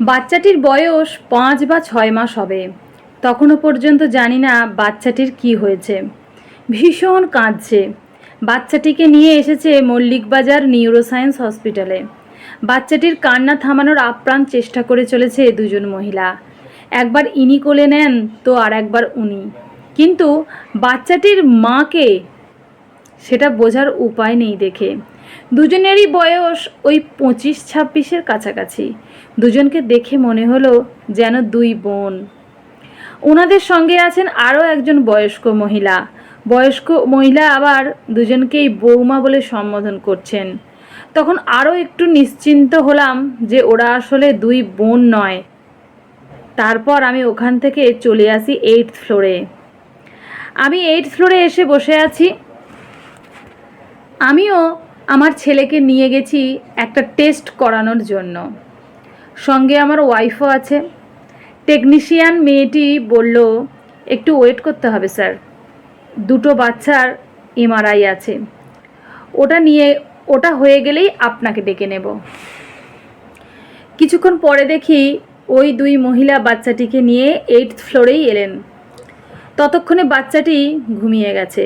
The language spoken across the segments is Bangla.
বাচ্চাটির বয়স পাঁচ বা ছয় মাস হবে। তখনও পর্যন্ত জানি না বাচ্চাটির কি হয়েছে। ভীষণ কাঁদছে। বাচ্চাটিকে নিয়ে এসেছে মল্লিক বাজার নিউরোসায়েন্স হসপিটালে। বাচ্চাটির কান্না থামানোর আপ্রাণ চেষ্টা করে চলেছে দুজন মহিলা। একবার ইনি কোলে নেন তো আর একবার উনি। কিন্তু বাচ্চাটির মাকে সেটা বোঝার উপায় নেই দেখে। দুজনেরই বয়স ওই পঁচিশ ছাব্বিশের কাছাকাছি। দুজনকে দেখে মনে হলো যেন দুই বোন। ওনাদের সঙ্গে আছেন আরও একজন বয়স্ক মহিলা। বয়স্ক মহিলা আবার দুজনকেই বৌমা বলে সম্বোধন করছেন। তখন আরও একটু নিশ্চিন্ত হলাম যে ওরা আসলে দুই বোন নয়। তারপর আমি ওখান থেকে চলে আসি এইট ফ্লোরে। আমি এইট ফ্লোরে এসে বসে আছি। আমিও আমার ছেলেকে নিয়ে গেছি একটা টেস্ট করানোর জন্য। সঙ্গে আমার ওয়াইফও আছে। টেকনিশিয়ান মেয়েটি বলল, একটু ওয়েট করতে হবে স্যার দুটো বাচ্চার এমআরআই আছে। ওটা নিয়ে, ওটা হয়ে গেলেই আপনাকে ডেকে নেব। কিছুক্ষণ পরে দেখি ওই দুই মহিলা বাচ্চাটিকে নিয়ে এইট ফ্লোরেই এলেন। ততক্ষণে বাচ্চাটি ঘুমিয়ে গেছে।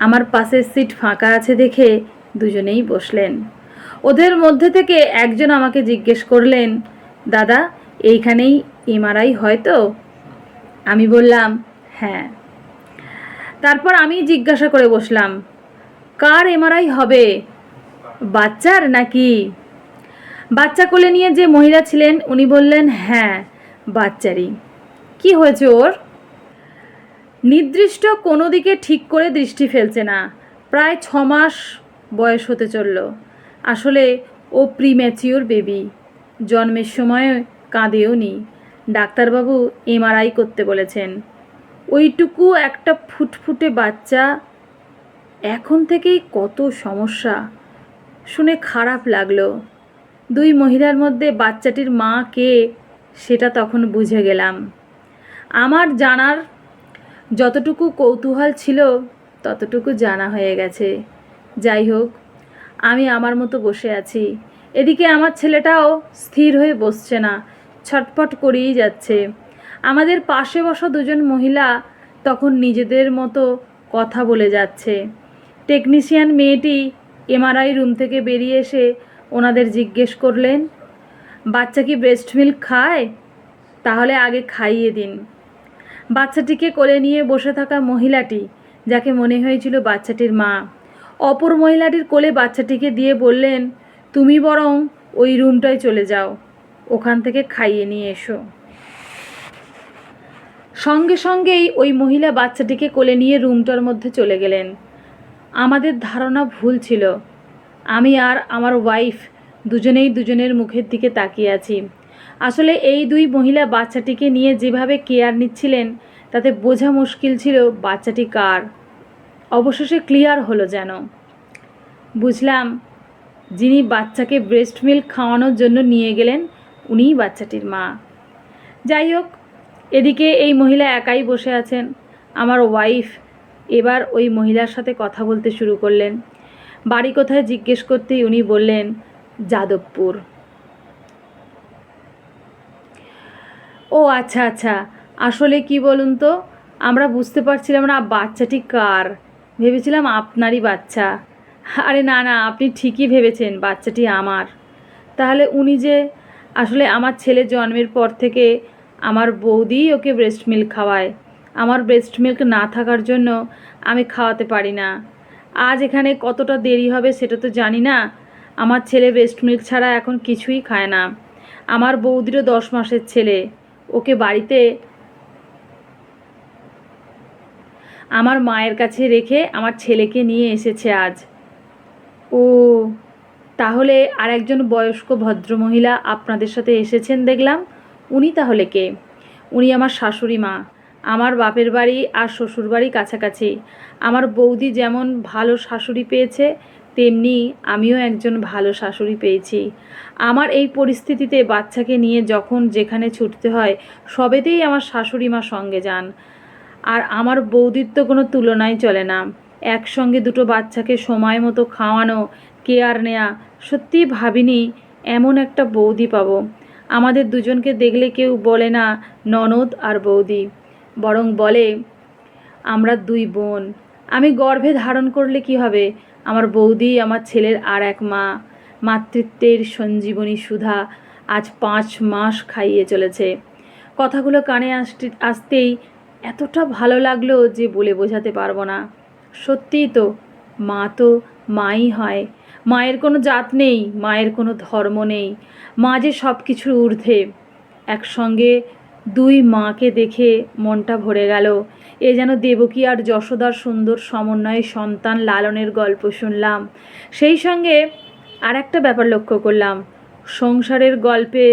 আমার পাশের সিট ফাঁকা আছে দেখে দুজনেই বসলেন। ওদের মধ্যে থেকে একজন আমাকে জিজ্ঞেস করলেন, দাদা, এইখানেই এমআরআই হয় তো আমি বললাম হ্যাঁ। তারপর আমি জিজ্ঞাসা করে বসলাম, কার এমআরআই হবে? বাচ্চার নাকি? বাচ্চা কোলে নিয়ে যে মহিলা ছিলেন, উনি বললেন হ্যাঁ বাচ্চারই। কি হয়েছে ওর? নির্দিষ্ট কোনো দিকে ঠিক করে দৃষ্টি ফেলছে না। প্রায় ছ মাস বয়স হতে চলল। আসলে ও প্রিম্যাচিওর বেবি জন্মের সময় কাঁদেও নি। ডাক্তারবাবু এমআরআই করতে বলেছেন। ওইটুকু একটা ফুটফুটে বাচ্চা এখন থেকেই কত সমস্যা। শুনে খারাপ লাগল। দুই মহিলার মধ্যে বাচ্চাটির মা কে, সেটা তখন বুঝে গেলাম। আমার জানার যতটুকু কৌতূহল ছিল, ততটুকু জানা হয়ে গেছে। যাই হোক, আমি আমার মতো বসে আছি। এদিকে আমার ছেলেটাও স্থির হয়ে বসছে না ছটপট করেই যাচ্ছে। আমাদের পাশে বসা দুজন মহিলা তখন নিজেদের মতো কথা বলে যাচ্ছে। টেকনিশিয়ান মেয়েটি এমআরআই রুম থেকে বেরিয়ে এসে ওনাদের জিজ্ঞেস করলেন, বাচ্চা কি ব্রেস্ট মিল্ক খায়? তাহলে আগে খাইয়ে দিন। বাচ্চাটিকে কোলে নিয়ে বসে থাকা মহিলাটি, যাকে মনে হয়েছিল বাচ্চাটির মা অপর মহিলাটির কোলে বাচ্চাটিকে দিয়ে বললেন, তুমি বরং ওই রুমটায় চলে যাও, ওখান থেকে খাইয়ে নিয়ে এসো। সঙ্গে সঙ্গেই ওই মহিলা বাচ্চাটিকে কোলে নিয়ে রুমটার মধ্যে চলে গেলেন। আমাদের ধারণা ভুল ছিল। আমি আর আমার ওয়াইফ দুজনেই দুজনের মুখের দিকে তাকিয়ে আছি। আসলে এই দুই মহিলা বাচ্চাটিকে নিয়ে যেভাবে কেয়ার নিচ্ছিলেন, তাতে বোঝা মুশকিল ছিল বাচ্চাটি কার। অবশেষে ক্লিয়ার হলো যেন। বুঝলাম, যিনি বাচ্চাকে ব্রেস্ট মিল্ক খাওয়ানোর জন্য নিয়ে গেলেন, উনিই বাচ্চাটির মা। যাই হোক, এদিকে এই মহিলা একাই বসে আছেন। আমার ওয়াইফ এবার ওই মহিলার সাথে কথা বলতে শুরু করলেন। বাড়ি কোথায় জিজ্ঞেস করতেই উনি বললেন, যাদবপুর। ও আচ্ছা আচ্ছা আসলে কি বলুন তো? আমরা বুঝতে পারছিলাম না বাচ্চাটি কার। ভেবেছিলাম আপনারই বাচ্চা। আরে না না, আপনি ঠিকই ভেবেছেন, বাচ্চাটি আমার। তাহলে উনি যে আসলে আমার ছেলে জন্মের পর থেকে আমার বৌদিই ওকে ব্রেস্ট মিল্ক খাওয়ায়, আমার ব্রেস্ট মিল্ক না থাকার জন্য আমি খাওয়াতে পারি না। আজ এখানে কতটা দেরি হবে সেটা তো জানি না। আমার ছেলে ব্রেস্ট মিল্ক ছাড়া এখন কিছুই খায় না। আমার বৌদিরও দশ মাসের ছেলে। ওকে বাড়িতে আমার মায়ের কাছে রেখে আমার ছেলেকে নিয়ে এসেছে আজ। ও, তাহলে আর একজন বয়স্ক ভদ্রমহিলা আপনাদের সাথে এসেছেন দেখলাম। উনি তাহলে কে? উনি আমার শাশুড়ি মা। আমার বাপের বাড়ি আর শ্বশুর বাড়ি কাছাকাছি। আমার বৌদি যেমন ভালো শাশুড়ি পেয়েছে, তেমনি আমিও একজন ভালো শাশুড়ি পেয়েছি। আমার এই পরিস্থিতিতে বাচ্চাকে নিয়ে যখন যেখানে ছুটতে হয়, সবেতেই আমার শাশুড়ি মা সঙ্গে যান। আর আমার বৌদির তো কোনো তুলনাই চলে না। একসঙ্গে দুটো বাচ্চাকে সময় মতো খাওয়ানো, কেয়ার নেয়া, সত্যিই ভাবিনি এমন একটা বৌদি পাবো। আমাদের দুজনকে দেখলে কেউ বলে না ননদ আর বৌদি, বরং বলে, আমরা দুই বোন। আমি গর্ভে ধারণ করলে কি হবে? আমার বৌদি, আমার ছেলের আর এক মা। মাতৃত্বের সঞ্জীবনী সুধা আজ পাঁচ মাস খাইয়ে চলেছে। কথাগুলো কানে আসতে, আসতেই এতটা ভালো লাগল যে বলে বোঝাতে পারব না। সত্যিই তো, মা তো মাই হয়। মায়ের কোনো জাত নেই, মায়ের কোনো ধর্ম নেই। মা যে সব কিছুর ঊর্ধ্বে। একসঙ্গে দুই মাকে দেখে মনটা ভরে গেল। এ যেন দেবকী আর যশোদার সুন্দর সমন্বয়ে সন্তান লালনের গল্প শুনলাম। সেই সঙ্গে আর একটা ব্যাপার লক্ষ্য করলাম। সংসারের গল্পে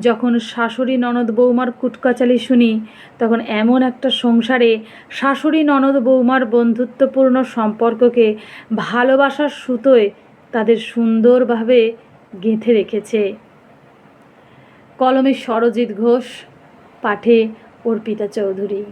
যখন শাশুড়ি ননদ বৌমার কুটকাচালি শুনি, তখন এমন একটা সংসারে শাশুড়ি ননদ বৌমার বন্ধুত্বপূর্ণ সম্পর্ককে ভালোবাসার সুতোয় তাদের সুন্দরভাবে গেঁথে রেখেছে। কলমে সরজিৎ ঘোষ, পাঠে অর্পিতা চৌধুরী।